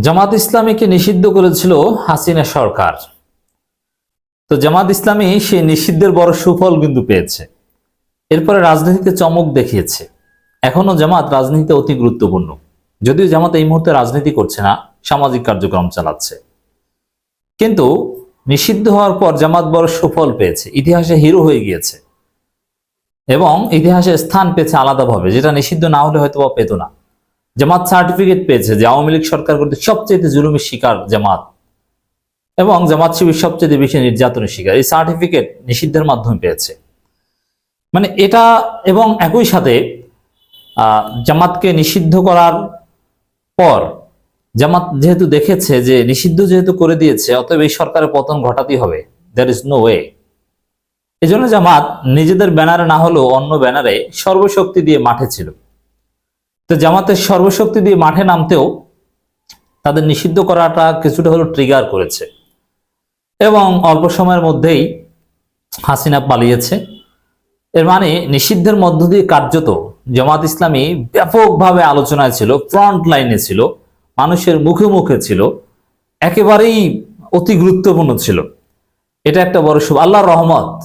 জামাত ইসলামীকে নিষিদ্ধ করেছিল হাসিনা সরকার। তো জামাত ইসলামী সেই নিষিদ্ধের বড় সুফল কিন্তু পেয়েছে। এরপরে রাজনীতিতে চমক দেখিয়েছে। এখনও জামাত রাজনীতিতে অতি গুরুত্বপূর্ণ। যদিও জামাত এই মুহূর্তে রাজনীতি করছে না, সামাজিক কার্যক্রম চালাচ্ছে। কিন্তু নিষিদ্ধ হওয়ার পর জামাত বড় সুফল পেয়েছে। ইতিহাসে হিরো হয়ে গিয়েছে। এবং ইতিহাসে স্থান পেয়েছে আলাদাভাবে, যেটা নিষিদ্ধ না হলে হয়তো পেত না। জামাত সার্টিফিকেট পেয়েছে যে আওয়ামী লীগ সরকার করতে সবচেয়ে জুলুমের শিকার জামাত এবং জামাত শিবির সবচেয়ে বেশি নির্যাতনের শিকার। এই সার্টিফিকেট নিষিদ্ধের মাধ্যমে পেয়েছে। মানে এটা এবং একই সাথে জামাতকে নিষিদ্ধ করার পর জামাত যেহেতু দেখেছে যে নিষিদ্ধ যেহেতু করে দিয়েছে, অতএব এই সরকারের পতন ঘটাতেই হবে। দ্যার ইজ নো ওয়ে এই জন্য জামাত নিজেদের ব্যানারে না হলেও অন্য ব্যানারে সর্বশক্তি দিয়ে মাঠে ছিল। তো জামাতের সর্বশক্তি দিয়ে মাঠে নামতেও তাদের নিষিদ্ধ করাটা কিছুটা হলো ট্রিগার করেছে। এবং অল্প সময়ের মধ্যেই হাসিনা পালিয়েছে। এর মানে নিষিদ্ধের মধ্য দিয়ে কার্যত জামাত ইসলামী ব্যাপকভাবে আলোচনায় ছিল ফ্রন্ট লাইনে ছিল, মানুষের মুখে মুখে ছিল, একেবারেই অতি গুরুত্বপূর্ণ ছিল। এটা একটা বড় শুভ আল্লাহর রহমত।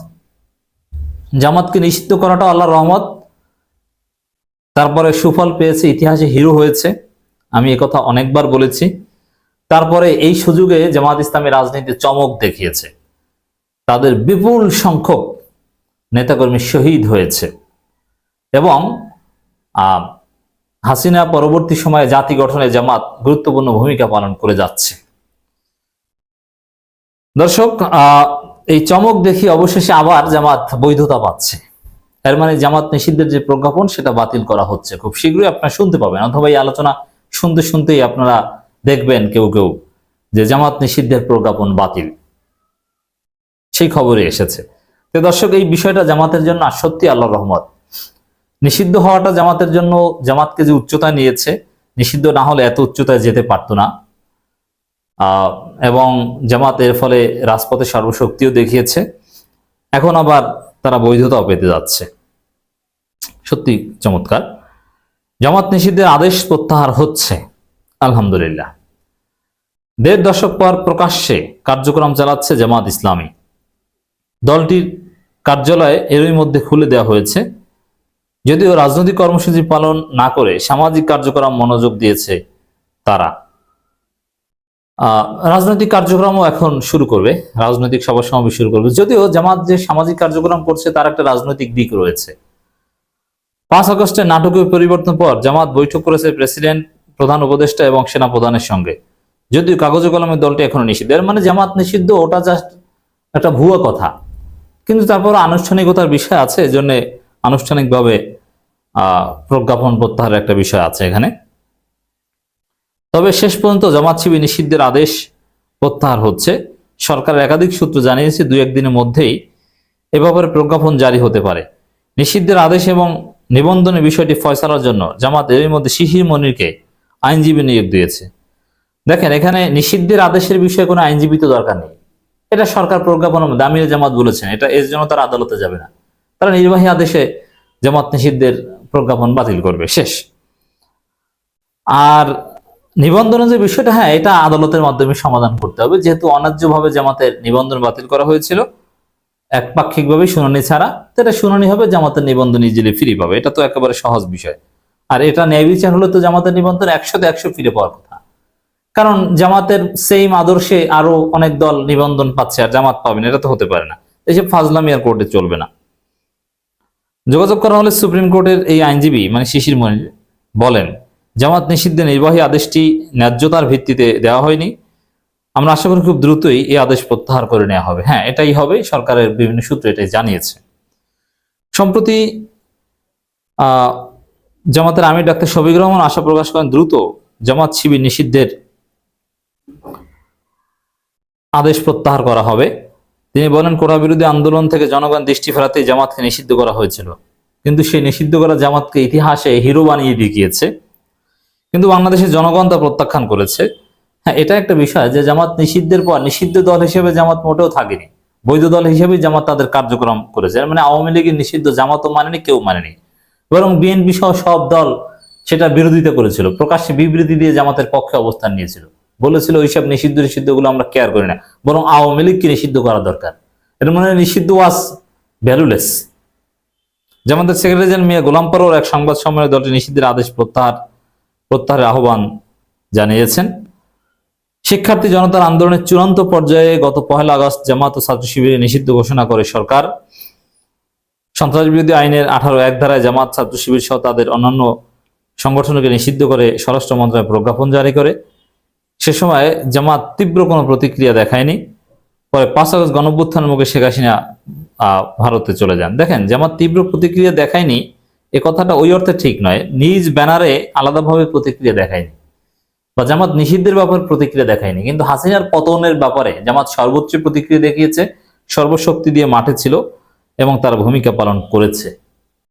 জামাতকে নিষিদ্ধ করাটা আল্লাহর রহমত তারপরে সুফল পেয়েছে, ইতিহাসে হিরো হয়েছে। আমি কথা অনেকবার বলেছি। তারপরে এই সুযোগে জামাত ইসলামী রাজনীতিতে চমক দেখিয়েছে। তাদের বিপুল সংখ্যক নেতাকর্মী শহীদ হয়েছে। এবং হাসিনা পরবর্তী সময়ে জাতি গঠনে জামাত গুরুত্বপূর্ণ ভূমিকা পালন করে যাচ্ছে। দর্শক এই চমক দেখি অবশেষে আবার জামাত বৈধতা পাচ্ছে। এর মানে জামাত নিষিদ্ধের যে প্রজ্ঞাপন, সেটা বাতিল করা হচ্ছে। খুব শীঘ্রই আপনারা শুনতে পাবেন, অথবা এই আলোচনা শুনতে শুনতেই আপনারা দেখবেন কেউ কেউ যে জামাত নিষিদ্ধের প্রজ্ঞাপন বাতিল। সেই খবরে এসেছে। তো দর্শক, এই বিষয়টা জামাতের জন্য, আর সত্যি আল্লাহ রহমত, নিষিদ্ধ হওয়াটা জামাতের জন্য, জামাতকে যে উচ্চতায় নিয়েছে, নিষিদ্ধ না হলে এত উচ্চতায় যেতে পারতো না। এবং জামাত এর ফলে রাজপথে সর্বশক্তিও দেখিয়েছে। এখন আবার তারা বৈধতাও পেতে যাচ্ছে। সত্যি চমৎকার। জামাত নিষিদ্ধের আদেশ প্রত্যাহার হচ্ছে, আলহামদুলিল্লাহ। দেড় দশক পর প্রকাশ্যে কার্যক্রম চালাচ্ছে জামাত ইসলামী। দলটির কার্যালয়ে এরই মধ্যে খুলে দেওয়া হয়েছে। যদিও রাজনৈতিক কর্মসূচি পালন না করে সামাজিক কার্যক্রম মনোযোগ দিয়েছে তারা। রাজনৈতিক কার্যক্রমও এখন শুরু করবে, রাজনৈতিক সভা সমাবেশ শুরু করবে। যদিও জামাত যে সামাজিক কার্যক্রম করছে, তার একটা রাজনৈতিক দিক রয়েছে। পাঁচ আগস্টের নাটকীয় পরিবর্তন পর জামাত বৈঠক করেছে প্রেসিডেন্ট, প্রধান উপদেষ্টা এবং সেনা প্রধানের সঙ্গে। যদিও কাগজে কলমে দলটি এখনও নিষিদ্ধ। এর মানে জামাত নিষিদ্ধ, ওটা জাস্ট একটা ভুয়া কথা। কিন্তু তারপর আনুষ্ঠানিকতার বিষয় আছে, এজন্য আনুষ্ঠানিকভাবে, আহ, প্রজ্ঞাপন প্রত্যাহারের একটা বিষয় আছে এখানে। তবে শেষ পর্যন্ত জামাত শিবির নিষিদ্ধের আদেশ প্রত্যাহার হচ্ছে। সরকারের একাধিক সূত্র জানিয়েছে দু একদিনের মধ্যেই এ ব্যাপারে প্রজ্ঞাপন জারি হতে পারে। নিষিদ্ধের আদেশ এবং নিবন্ধনের বিষয়টি ফয়সালার জন্য জামাত এর মধ্যে শিশির মনিরকে আইনজীবী নিয়োগ দিয়েছে। দেখেন, এখানে নিষিদ্ধের আদেশের বিষয়ে কোনো আইনজীবী তো দরকার নেই। এটা সরকার প্রজ্ঞাপন মধ্যে জামাত বলেছেন। এটা এর জন্য তারা আদালতে যাবে না। তারা নির্বাহী আদেশে জামাত নিষিদ্ধের প্রজ্ঞাপন বাতিল করবে। শেষ। আর নিবন্ধনের যে বিষয়টা হ্যাঁ এটা আদালতের মাধ্যমে সমাধান করতে হবে। যেহেতু অন্যায্যভাবে জামাতের নিবন্ধন বাতিল করা হয়েছিল, একপাক্ষিকভাবে শুনানি ছাড়া তো এটা শুনানি হবে, জামাতের নিবন্ধন ইজিলি ফিরে পাবে। এটা তো একেবারে সহজ বিষয়। আর এটা ন্যায় বিচার হলে তো জামাতের নিবন্ধন একশোতে একশো ফিরে পাওয়ার কথা। কারণ জামাতের সেম আদর্শে আরও অনেক দল নিবন্ধন পাচ্ছে, আর জামাত পাবে না, এটা তো হতে পারে না। এসব ফাজলামি আর কোর্টে চলবে না। যোগাযোগ করা হলে সুপ্রিম কোর্টের এই আইনজীবী মানে শিশির মনির, বলেন জামাত নিষিদ্ধে নির্বাহী আদেশটি ন্যায্যতার ভিত্তিতে দেওয়া হয়নি। আমরা আশা করি খুব দ্রুতই এই আদেশ প্রত্যাহার করে নেওয়া হবে। হ্যাঁ এটাই হবে, সরকারের বিভিন্ন সূত্র এটাই জানিয়েছে। সম্প্রতি জামাতের আমির ডাক্তার শফিক রহমান আশা প্রকাশ করেন, দ্রুত জামাত শিবির নিষিদ্ধের আদেশ প্রত্যাহার করা হবে। তিনি বলেন, কোটা বিরোধী আন্দোলন থেকে জনগণ দৃষ্টি ফেরাতে জামাতকে নিষিদ্ধ করা হয়েছিল। কিন্তু সেই নিষিদ্ধ করা জামাতকে ইতিহাসে হিরো বানিয়ে দেখিয়েছে। কিন্তু বাংলাদেশের জনগণ তা প্রত্যাখ্যান করেছে। হ্যাঁ এটা একটা বিষয় যে জামাত নিষিদ্ধের পর, নিষিদ্ধ দল হিসেবে জামাত মোটেও থাকেনি। বৈধ দল হিসেবে জামাত তাদের কার্যক্রম করেছে। মানে আওয়ামী লীগের নিষিদ্ধ জামাতও মানেনি, কেউ মানেনি। বরং বিএনপি সহ সব দল সেটা বিরোধিতা করেছিল, প্রকাশ্যে বিবৃতি দিয়ে জামাতের পক্ষে অবস্থান নিয়েছিল। বলেছিল, ওইসব নিষিদ্ধ নিষিদ্ধগুলো আমরা কেয়ার করি না। বরং আওয়ামী লীগকে নিষিদ্ধ করা দরকার। এর মানে নিষিদ্ধ ওয়াজ ভ্যালুলেস জামাতের সেক্রেটারি জেনারেল মিয়া গোলাম এক সংবাদ সম্মেলনে দলটি নিষিদ্ধের আদেশ প্রত্যাহার প্রত্যাহারের আহ্বান জানিয়েছেন। শিক্ষার্থী জনতার আন্দোলনের চূড়ান্ত পর্যায়ে গত পহেলা আগস্ট জামাত ও ছাত্র শিবিরে নিষিদ্ধ ঘোষণা করে সরকার। সন্ত্রাস বিরোধী আইনের আঠারো এক ধারায় জামাত, ছাত্র শিবির সহ তাদের অন্যান্য সংগঠনকে নিষিদ্ধ করে স্বরাষ্ট্র মন্ত্রণালয় প্রজ্ঞাপন জারি করে। সে সময় জামাত তীব্র কোনো প্রতিক্রিয়া দেখায়নি। পরে পাঁচ আগস্ট গণভ্যুত্থানের মুখে শেখ হাসিনা ভারতে চলে যান। দেখেন, জামাত তীব্র প্রতিক্রিয়া দেখায়নি। এ কথাটা ওই অর্থে ঠিক নয়। নিজ ব্যানারে আলাদাভাবে প্রতিক্রিয়া দেখায়নি বা জামাত নিষিদ্ধের ব্যাপারে প্রতিক্রিয়া দেখায়নি। কিন্তু হাসিনার পতনের ব্যাপারে জামাত সর্বোচ্চ প্রতিক্রিয়া দেখিয়েছে, সর্বশক্তি দিয়ে মাঠে ছিল এবং তার ভূমিকা পালন করেছে।